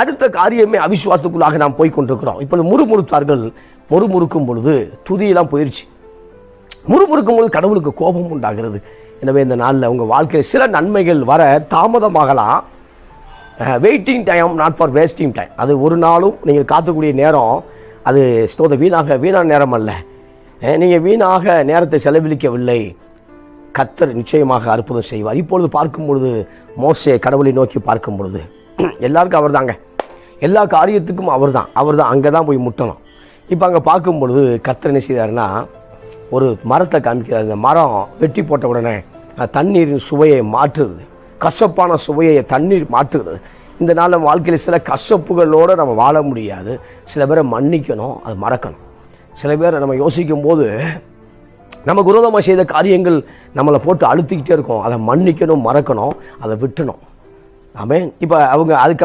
அடுத்த காரியமே அவிசுவாசத்துக்குள்ளாக நாம் போய் கொண்டிருக்கிறோம் இப்பொழுது முறுமுறுத்தார்கள். முறுமுறுக்கும் பொழுது துதியெல்லாம் போயிருச்சு. முறுமுறுக்கும் பொழுது கடவுளுக்கு கோபம் உண்டாகிறது. எனவே இந்த நாளில் உங்கள் வாழ்க்கையில் சில நன்மைகள் வர தாமதமாகலாம். Waiting time not for wasting time அது ஒரு நாளும் நீங்கள் காத்தக்கூடிய நேரம். அது ஸ்தோத வீணாக வீணான நேரம் அல்ல. நீங்கள் வீணாக நேரத்தை செலவழிக்கவில்லை. கத்தர் நிச்சயமாக அற்புதம் செய்வார். இப்பொழுது பார்க்கும் பொழுது மோசே கடவுளை நோக்கி பார்க்கும் பொழுது எல்லாருக்கும் அவர் தாங்க எல்லா காரியத்துக்கும் அவர் தான் அவர் தான் அங்கே தான் போய் முட்டணும். இப்போ அங்கே பார்க்கும் பொழுது கத்தர் என்ன செய்தாருன்னா ஒரு மரத்தை காமிக்கிறார். இந்த மரம் வெட்டி போட்ட உடனே தண்ணீரின் சுவையை மாற்றுறது கசப்பான சுவையை தண்ணீர் மாற்றுகிறது இந்த நாள் நம்ம வாழ்க்கையில் சில கசப்புகளோடு நம்ம வாழ முடியாது. சில பேரை மன்னிக்கணும் அது மறக்கணும். சில பேரை நம்ம யோசிக்கும் போது நமக்கு விரோதமாக செய்த காரியங்கள் நம்மளை போட்டு அழுத்திக்கிட்டே இருக்கோம். அதை மன்னிக்கணும் மறக்கணும் அதை விட்டணும். அமேன் இப்போ அவங்க அதுக்கப்புறம்